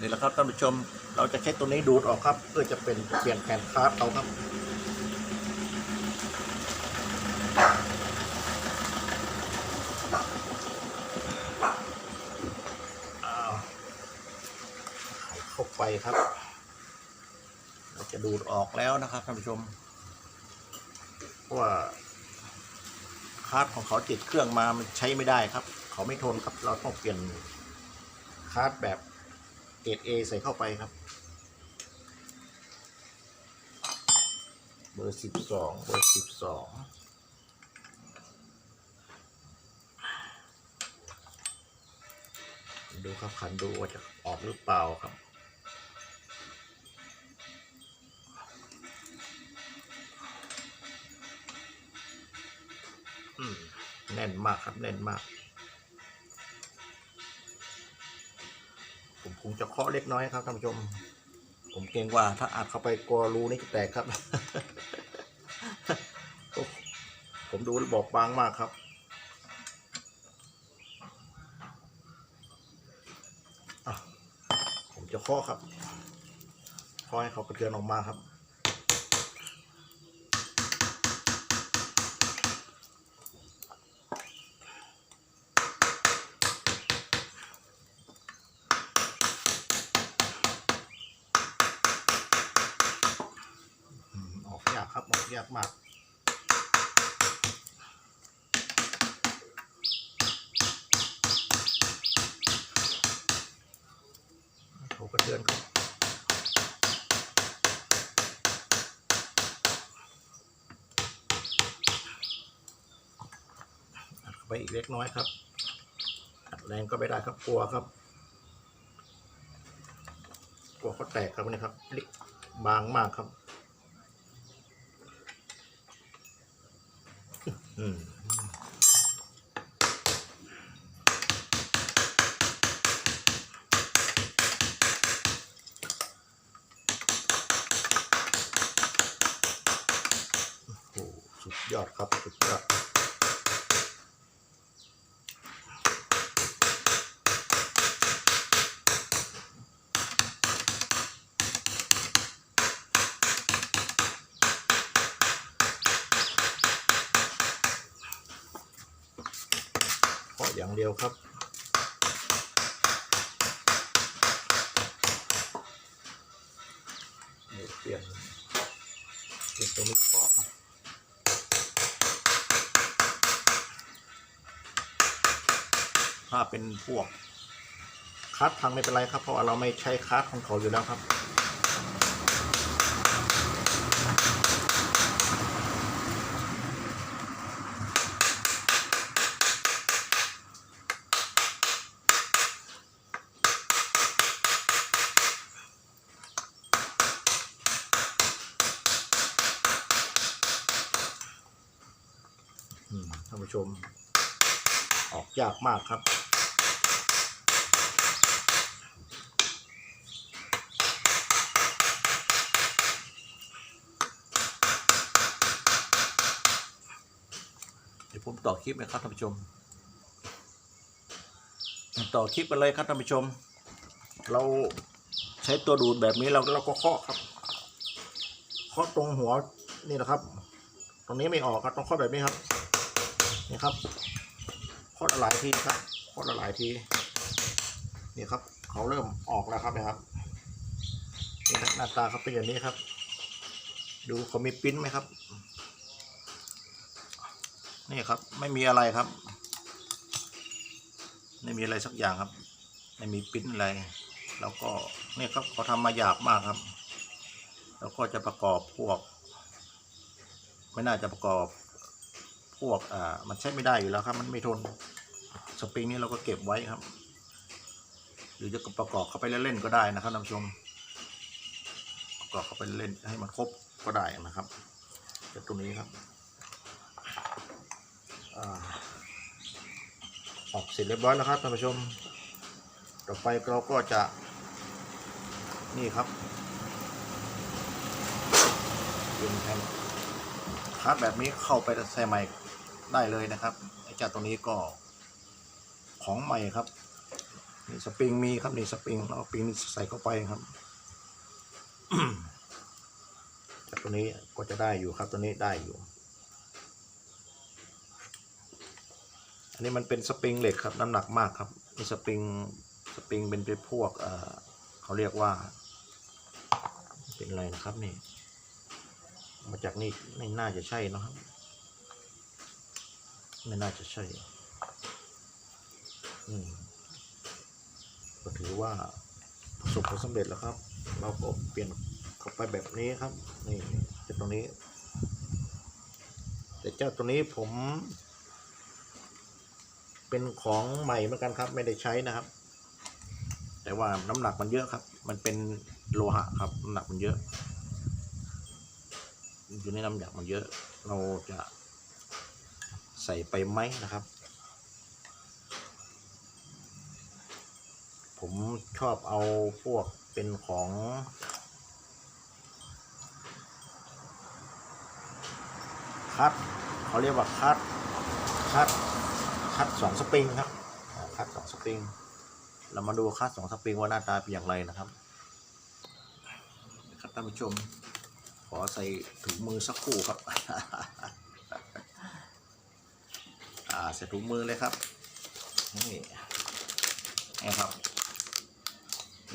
นี่แหละครับท่านผู้ชมเราจะใช้ตัวนี้ดูดออกครับ เพื่อจะเป็นเปลี่ยนแผ่นคาร์ดเอาครับเข้าไปครับ เราจะดูดออกแล้วนะครับท่านผู้ชมเพราะว่าคาร์ดของเขาติดเครื่องมามันใช้ไม่ได้ครับ เขาไม่ทนครับเราต้องเปลี่ยนคาร์ดแบบ เกรดเอใส่เข้าไปครับ เบอร์สิบสองเบอร์สิบสองดูครับขันดูว่าจะออกหรือเปล่าครับแน่นมากครับ แน่นมาก ผมจะเคาะเล็กน้อยครับท่านผู้ชม ผมเกรงว่าถ้าอัดเข้าไปกลัวรูนี่จะแตกครับ ผมดูบอกบางมากครับ ผมจะเคาะครับเคาะให้เขากระเทือนออกมาครับ อืมออกยากครับออกยากมากเขากระเทือนครับอัดไปอีกเล็กน้อยครับอัดแรงก็ไม่ได้ครับกลัวครับกลัวเขาแตกครับนี่ครับบางมากครับ อืมโอ้โหสุดยอดครับ สุดยอด เดียวครับ เปลี่ยนเปลี่ยนตัวนี้เคาะครับถ้าเป็นพวกคัดพังไม่เป็นไรครับ เพราะว่าเราไม่ใช้คัดของเขาอยู่แล้วครับ ผู้ชม ออกยากมากครับ เดี๋ยวผมต่อคลิปนะครับท่านผู้ชม ต่อคลิปกันเลยครับท่านผู้ชม เราใช้ตัวดูดแบบนี้เราเราก็เคาะครับเคาะตรงหัวนี่นะครับ ตรงนี้ไม่ออกครับต้องเคาะแบบนี้ครับ นี่ครับเคาะหลายทีครับเคาะหลายทีนี่ครับ เขาเริ่มออกแล้วครับนะครับนี่ครับหน้าตาเขาเป็นอย่างนี้ครับ ดูเขามีปิ้นไหมครับ นี่ครับ ไม่มีอะไรครับ ไม่มีอะไรสักอย่างครับ ไม่มีปิ้นอะไร แล้วก็นี่ครับเขาทำมาหยาบมากครับ แล้วก็จะประกอบพวก ไม่น่าจะประกอบ พวกอ่ามันใช้ไม่ได้อยู่แล้วครับ มันไม่ทนสปริงนี้เราก็เก็บไว้ครับ หรือจะประกอบเข้าไปเล่นๆก็ได้นะครับท่านผู้ชม ประกอบเข้าไปเล่นให้มันครบก็ได้นะครับแต่ตัวนี้ครับออกเสร็จเรียบร้อยแล้วครับท่านผู้ชม ต่อไปเราก็จะนี่ครับเป็นแผ่นคาร์ดแบบนี้เข้าไปใส่ใหม่ ได้เลยนะครับไอ้เจ้าตัวนี้ก็ของใหม่ครับนี่สปริงมีครับนี่สปริงเราปริงนี่ใส่เข้าไปครับจากตัวนี้ก็จะได้อยู่ครับตัวนี้ได้อยู่ อันนี้มันเป็นสปริงเหล็กครับน้ำหนักมากครับนี่สปริงสปริงเป็นเป็นพวกเอ่อเขาเรียกว่า เป็นอะไรนะครับนี่ มาจากนี่ไม่น่าจะใช่นะครับ ไม่น่าจะใช่อืมก็ถือว่าประสบผลสำเร็จแล้วครับ เราก็เปลี่ยนเข้าไปแบบนี้ครับ นี่เจ้าตรงนี้ แต่เจ้าตัวนี้ผม เป็นของใหม่เหมือนกันครับ ไม่ได้ใช้นะครับ แต่ว่าน้ำหนักมันเยอะครับ มันเป็นโลหะครับน้ำหนักมันเยอะอยู่ในน้ำหนักมันเยอะ เราจะ ใส่ไปไหมนะครับ ผมชอบเอาพวกเป็นของคัดเขาเรียกว่าคัดคัดคัดสองสปริงครับคัดสองสปริง เรามาดูคัดสองสปริงว่าหน้าตาเป็นอย่างไรนะครับครับท่านผู้ชม ขอใส่ถุงมือสักครู่ครับ อ่าใส่ถุงมือเลยครับนี่นะครับ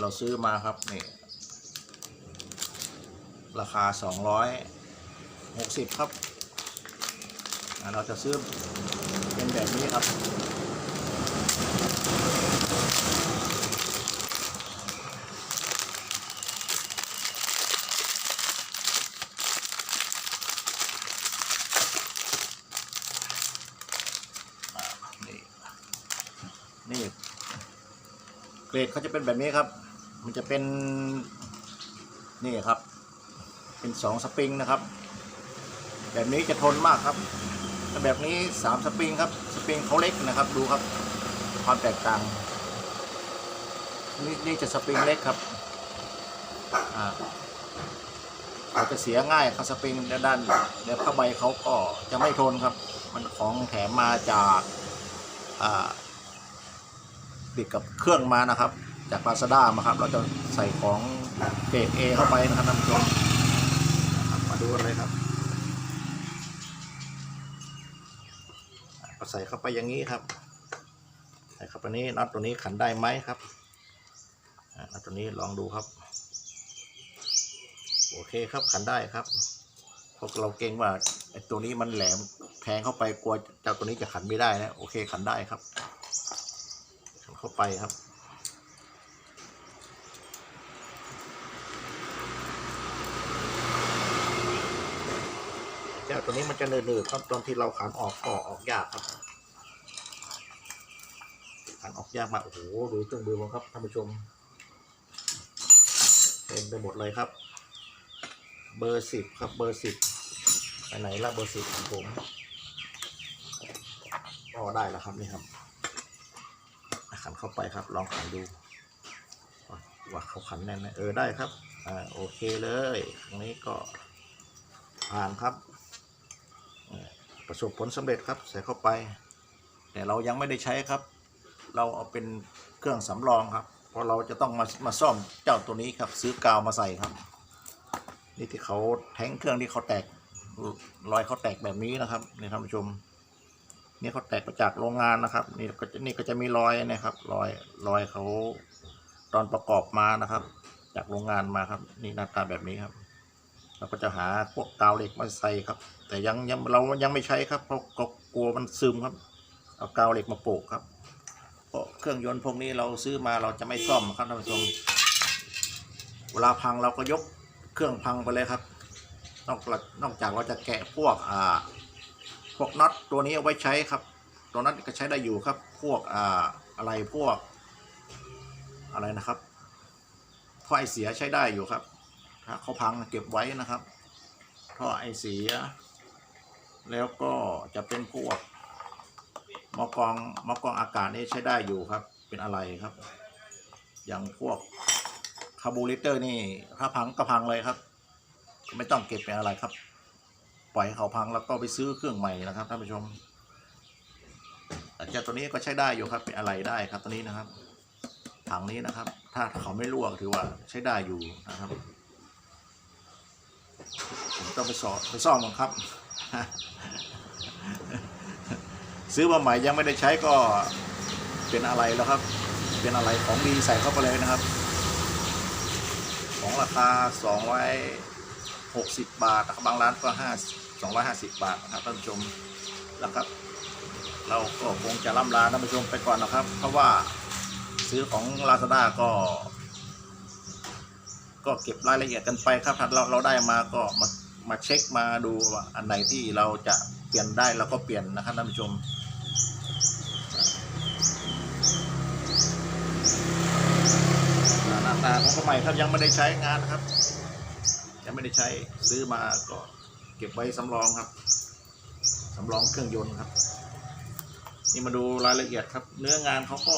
เราซื้อมาครับนี่ราคาสองร้อยหกสิบครับอ่าเราจะซื้อเป็นแบบนี้ครับ อ่านี่นี่เก รดเขาจะเป็นแบบนี้ครับ มันจะเป็นนี่ครับ เป็นสองสปริงนะครับ แบบนี้จะทนมากครับแต่แบบนี้สามสปริงครับสปริงเขาเล็กนะครับ ดูครับความแตกต่างนี่นี่จะสปริงเล็กครับอ่าอาจจะเสียง่ายครับสปริงด้านเดี๋ยวผ้าใบเขาก็จะไม่ทนครับ มันของแถมมาจากอ่า ติดกับเครื่องมานะครับ จากลาซาด้ามาครับ เราจะใส่ของเกรด A เข้าไปนะครับท่านผู้ชมมาดูกันเลยครับก็ใส่เข้าไปอย่างนี้ครับใส่เข้าไปนี้น็อตตัวนี้ขันได้ไหมครับอ่าน็อตตัวนี้ลองดูครับ โอเคครับขันได้ครับเพราะเราเกรงว่าไอ้ตัวนี้มันแหลมแทงเข้าไปกลัวเจ้าตัวนี้จะขันไม่ได้นะโอเคขันได้ครับ เข้าไปครับเจ้าตัวนี้มันจะเนืดๆครับตอนที่เราขันออกก็อออกยากครับขันออกยากมากโอ้โหดูเครื่องมือมครับท่านผู้ชมเต็มไปหมดเลยครับ เบอร์สิบครับเบอร์สิบไปไหนละเบอร์สิบของผมก็ได้แล้วครับนี่ครับ เข้าไปครับ ลองขันดูว่าเขาขันแน่นไหมเออได้ครับอ่าโอเคเลยครั้งนี้ก็ผ่านครับ ประสบผลสำเร็จครับใส่เข้าไป แต่เรายังไม่ได้ใช้ครับ เราเอาเป็นเครื่องสำรองครับ เพราะเราจะต้องมามาซ่อมเจ้าตัวนี้ครับ ซื้อกาวมาใส่ครับ นี่ที่เขาแท้งเครื่องที่เขาแตกรอยเขาแตกแบบนี้นะครับนี่ท่านผู้ชม นี่เขาแตกมาจากโรงงานนะครับ นี่ก็จะนี่ก็จะมีรอยนะครับ รอยรอยเขาตอนประกอบมานะครับ จากโรงงานมาครับ นี่หน้าตาแบบนี้ครับเราก็จะหาพวกกาวเหล็กมาใส่ครับ แต่ยังยังเรายังไม่ใช้ครับเพราะก็กลัวมันซึมครับ เอากาวเหล็กมาโปะครับเพราะเครื่องยนต์พวกนี้เราซื้อมาเราจะไม่ซ่อมครับท่านผู้ชมเวลาพังเราก็ยกเครื่องพังไปเลยครับ นอกจากนอกจากเราจะแกะพวกอ่า วกน็อตตัวนี้เอาไว้ใช้ครับ ตัวนั้นก็ใช้ได้อยู่ครับ พวกอ่าอะไรพวก อะไรนะครับท่อไอเสียใช้ได้อยู่ครับ ถ้าเขาพังเก็บไว้นะครับท่อไอเสีย แล้วก็จะเป็นพวกมอกรองมอกรองอากาศนี่ใช้ได้อยู่ครับ เป็นอะไรครับ อย่างพวกคาร์บูเรเตอร์นี่ถ้าพังก็พังเลยครับ ไม่ต้องเก็บเป็นอะไรครับ ปล่อยให้เขาพังแล้วก็ไปซื้อเครื่องใหม่นะครับท่านผู้ชมแต่เจ้าตัวนี้ก็ใช้ได้อยู่ครับเป็นอะไรได้ครับตัวนี้นะครับ ถังนี้นะครับ ถ้าเขาไม่รั่วถือว่าใช้ได้อยู่นะครับผมต้องไปสอบไปซ่อมมันครับ ซื้อมาใหม่ยังไม่ได้ใช้ก็เป็นอะไรแล้วครับ เป็นอะไรของดีใส่เข้าไปเลยนะครับ ของราคาสองไว้ 60 บาทนะครับบางร้านก็5 250 บาทนะครับท่านผู้ชมนะครับ เราก็คงจะล่ำลาท่านผู้ชมไปก่อนนะครับ เพราะว่าซื้อของ Lazada ก็ ก็เก็บรายละเอียดกันไปครับถ้าเราเราได้มาก็มามาเช็คมาดูว่าอันไหนที่เราจะเปลี่ยนได้เราก็เปลี่ยนนะครับท่านผู้ชมหน้าตาของข้าวใหม่ครับยังไม่ได้ใช้งานครับ ยังไม่ได้ใช้ซื้อมาก็เก็บไว้สำรองครับสำรองเครื่องยนต์ครับ นี่มาดูรายละเอียดครับ เนื้องานเขาก็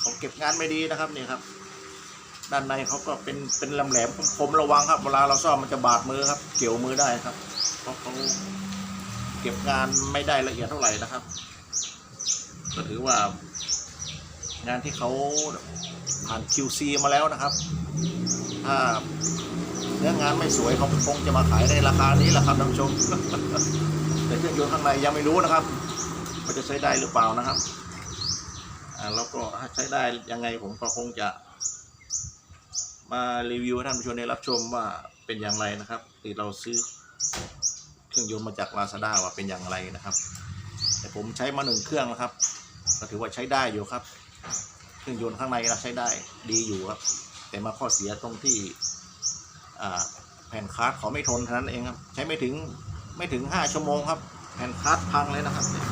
เขาเก็บงานไม่ดีนะครับนี่ครับ ด้านในเขาก็เป็นเป็นลำแหลมคมระวังครับเวลาเราซ่อมมันจะบาดมือครับ เกี่ยวมือได้ครับ เพราะเขาเก็บงานไม่ได้ละเอียดเท่าไหร่นะครับ ก็ถือว่างานที่เขาผ่าน QC มาแล้วนะครับ ถ้า เนื้องานไม่สวยเขาคงจะมาขายในราคานี้แหละครับท่านผู้ชมแต่เครื่องยนต์ข้างในยังไม่รู้นะครับว่าจะใช้ได้หรือเปล่านะครับอ่าแล้วก็ใช้ได้ยังไงผมก็คงจะ มารีวิวให้ท่านผู้ชมได้รับชมว่าเป็นอย่างไรนะครับที่เราซื้อเครื่องยนต์มาจาก Lazada ว่าเป็นอย่างไรนะครับ แต่ผมใช้มาหนึ่งเครื่องนะครับ ก็ถือว่าใช้ได้อยู่ครับ เครื่องยนต์ข้างในเราใช้ได้ดีอยู่ครับ แต่มาข้อเสียตรงที่ แผ่นคาร์ดเขาไม่ทนเท่านั้นเองครับ ใช้ไม่ถึงไม่ถึงห้าชั่วโมงครับแผ่นคาร์ดพังเลยนะครับเนี่ย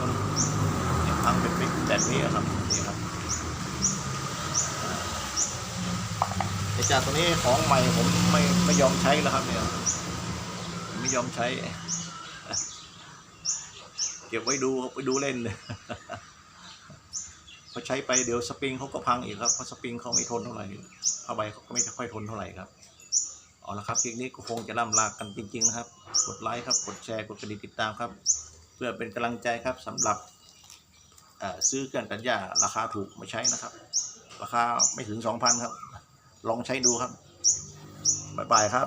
มันพังเป็นแบบนี้ครับนี่ครับอ่าไอจากตัวนี้ของใหม่ผมไม่ไม่ยอมใช้แล้วครับเนี่ยไม่ยอมใช้ เก็บไว้ดูไปดูเล่นพอใช้ไปเดี๋ยวสปริงเขาก็พังอีกครับเพราะสปริงเขาไม่ทนเท่าไหร่ผ้าใบเขาก็ไม่ค่อยทนเท่าไหร่ครับ เอาละครับคลิปนี้ก็คงจะล่ำลากันจริง ๆ นะครับ กดไลค์ครับ กดแชร์ กดกระดิ่งติดตามครับ เพื่อเป็นกำลังใจครับสำหรับซื้อเครื่องตัดหญ้าราคาถูกมาใช้นะครับ ราคาไม่ถึง 2,000 ครับ ลองใช้ดูครับ บ๊ายบายครับ